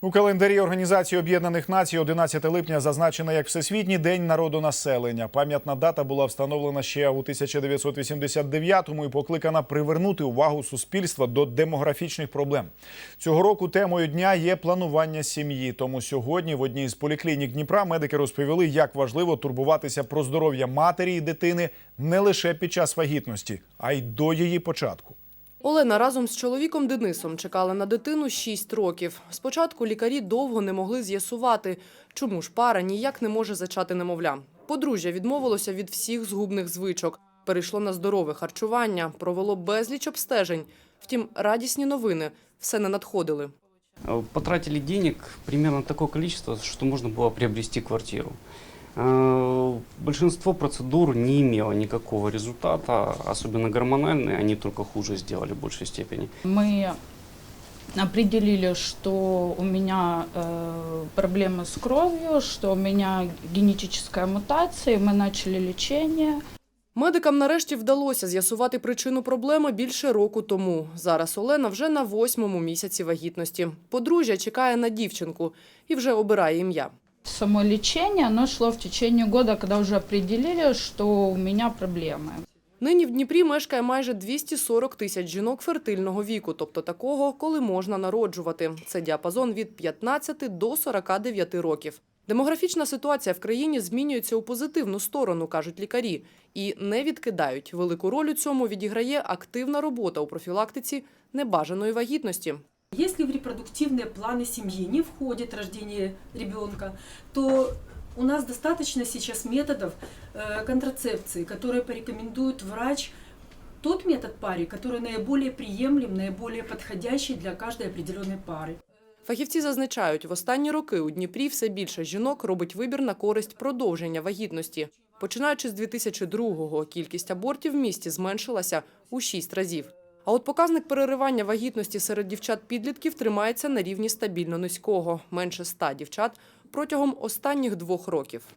У календарі Організації Об'єднаних Націй 11 липня зазначено як Всесвітній день народу населення. Пам'ятна дата була встановлена ще у 1989-му і покликана привернути увагу суспільства до демографічних проблем. Цього року темою дня є планування сім'ї. Тому сьогодні в одній з поліклінік Дніпра медики розповіли, як важливо турбуватися про здоров'я матері і дитини не лише під час вагітності, а й до її початку. Олена разом з чоловіком Денисом чекала на дитину 6 років. Спочатку лікарі довго не могли з'ясувати, чому ж пара ніяк не може зачати немовля. Подружжя відмовилося від всіх згубних звичок, перейшло на здорове харчування, провело безліч обстежень. Втім, радісні новини все не надходили. Э, Потратили денег примерно такое количество, что можно было приобрести квартиру. Э, Большинство процедур не имело никакого результата, особенно гормональные, они только хуже сделали в большей степени. Мы определили, что у меня э, проблемы с кровью, что у меня генетическая мутация, и мы начали лечение. Медикам нарешті вдалося з'ясувати причину проблеми більше року тому. Зараз Олена вже на восьмому місяці вагітності. Подружжя чекає на дівчинку і вже обирає ім'я. Само лечение, оно шло в течение года, когда уже определили, что у меня проблемы. Нині в Дніпрі мешкає майже 240 тисяч жінок фертильного віку, тобто такого, коли можна народжувати. Це діапазон від 15 до 49 років. Демографічна ситуація в країні змінюється у позитивну сторону, кажуть лікарі, і не відкидають. Велику роль у цьому відіграє активна робота у профілактиці небажаної вагітності. Если в репродуктивные планы семьи не входит рождение ребенка, то у нас достаточно сейчас методов э, контрацепции, которые порекомендует врач, тот метод паре, который наиболее приемлем, наиболее подходящий для каждой определенной пары. Фахівці зазначають, в останні роки у Дніпрі все більше жінок робить вибір на користь продовження вагітності. Починаючи з 2002-го, кількість абортів в місті зменшилася у 6 разів. А от показник переривання вагітності серед дівчат-підлітків тримається на рівні стабільно низького – менше 100 дівчат протягом останніх двох років.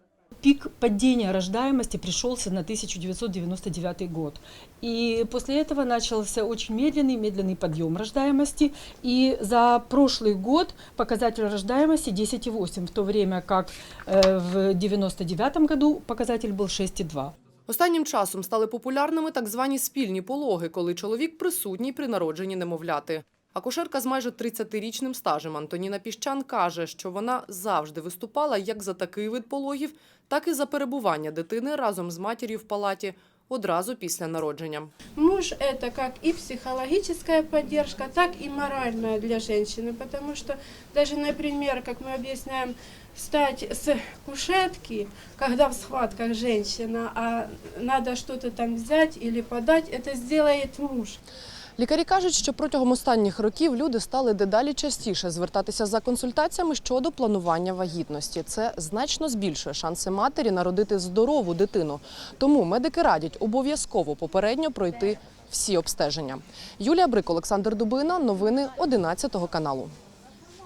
пик падения рождаемости пришелся на 1999 год. И после этого начался очень медленный, медленный подъем рождаемости. И за прошлый год показатель рождаемости 10,8, в то время как э, в 1999 году показатель был 6,2. Останнім часом стали популярними так звані спільні пологи, коли чоловік присутній при народженні немовляти. Акушерка з майже 30-річним стажем Антоніна Піщан каже, що вона завжди виступала як за такий вид пологів, так і за перебування дитини разом з матір'ю в палаті одразу після народження. Муж – это как и психологическая поддержка, так и моральная для женщины, потому что даже, например, как мы объясняем, встать с кушетки, когда в схватках женщина, а надо что-то там взять или подать, это сделает муж. Лікарі кажуть, що протягом останніх років люди стали дедалі частіше звертатися за консультаціями щодо планування вагітності. Це значно збільшує шанси матері народити здорову дитину. Тому медики радять обов'язково попередньо пройти всі обстеження. Юлія Брик, Олександр Дубина. Новини 11 каналу.